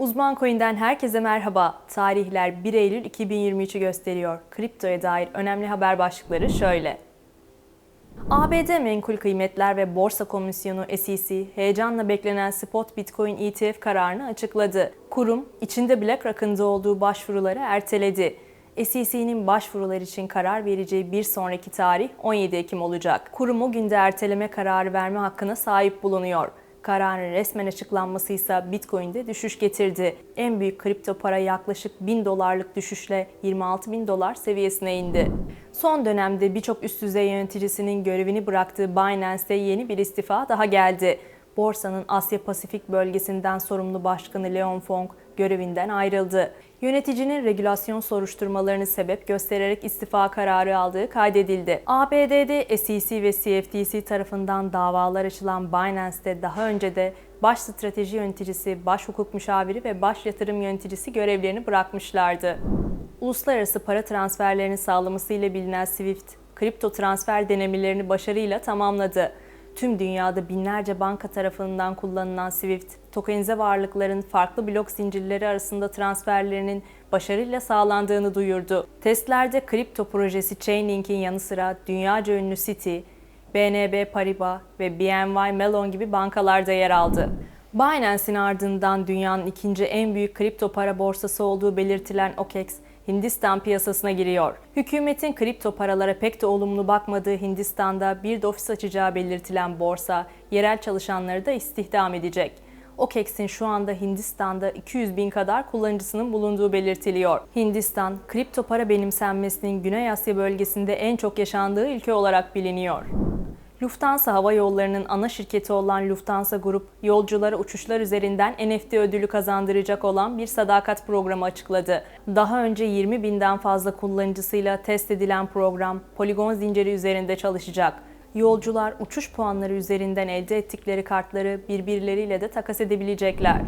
Uzman Coin'den herkese merhaba. Tarihler 1 Eylül 2023'ü gösteriyor. Kriptoya dair önemli haber başlıkları şöyle. ABD Menkul Kıymetler ve Borsa Komisyonu SEC heyecanla beklenen spot Bitcoin ETF kararını açıkladı. Kurum, içinde BlackRock'ın olduğu başvuruları erteledi. SEC'nin başvurular için karar vereceği bir sonraki tarih 17 Ekim olacak. Kurum o günde erteleme kararı verme hakkına sahip bulunuyor. Kararın resmen açıklanması ise Bitcoin'de düşüş getirdi. En büyük kripto para yaklaşık 1000 dolarlık düşüşle 26 bin dolar seviyesine indi. Son dönemde birçok üst düzey yöneticisinin görevini bıraktığı Binance'de yeni bir istifa daha geldi. Borsanın Asya Pasifik bölgesinden sorumlu başkanı Leon Fong görevinden ayrıldı. Yöneticinin regülasyon soruşturmalarını sebep göstererek istifa kararı aldığı kaydedildi. ABD'de SEC ve CFTC tarafından davalar açılan Binance'de daha önce de baş strateji yöneticisi, baş hukuk müşaviri ve baş yatırım yöneticisi görevlerini bırakmışlardı. Uluslararası para transferlerini sağlamasıyla bilinen SWIFT, kripto transfer denemelerini başarıyla tamamladı. Tüm dünyada binlerce banka tarafından kullanılan SWIFT, tokenize varlıkların farklı blok zincirleri arasında transferlerinin başarıyla sağlandığını duyurdu. Testlerde kripto projesi Chainlink'in yanı sıra dünyaca ünlü Citi, BNB Paribas ve BNY Mellon gibi bankalarda yer aldı. Binance'in ardından dünyanın ikinci en büyük kripto para borsası olduğu belirtilen OKEX, Hindistan piyasasına giriyor. Hükümetin kripto paralara pek de olumlu bakmadığı Hindistan'da bir de ofis açacağı belirtilen borsa, yerel çalışanları da istihdam edecek. OKEX'in şu anda Hindistan'da 200 bin kadar kullanıcısının bulunduğu belirtiliyor. Hindistan, kripto para benimsenmesinin Güney Asya bölgesinde en çok yaşandığı ülke olarak biliniyor. Lufthansa Hava Yolları'nın ana şirketi olan Lufthansa Group, yolculara uçuşlar üzerinden NFT ödülü kazandıracak olan bir sadakat programı açıkladı. Daha önce 20 binden fazla kullanıcısıyla test edilen program, poligon zinciri üzerinde çalışacak. Yolcular uçuş puanları üzerinden elde ettikleri kartları birbirleriyle de takas edebilecekler.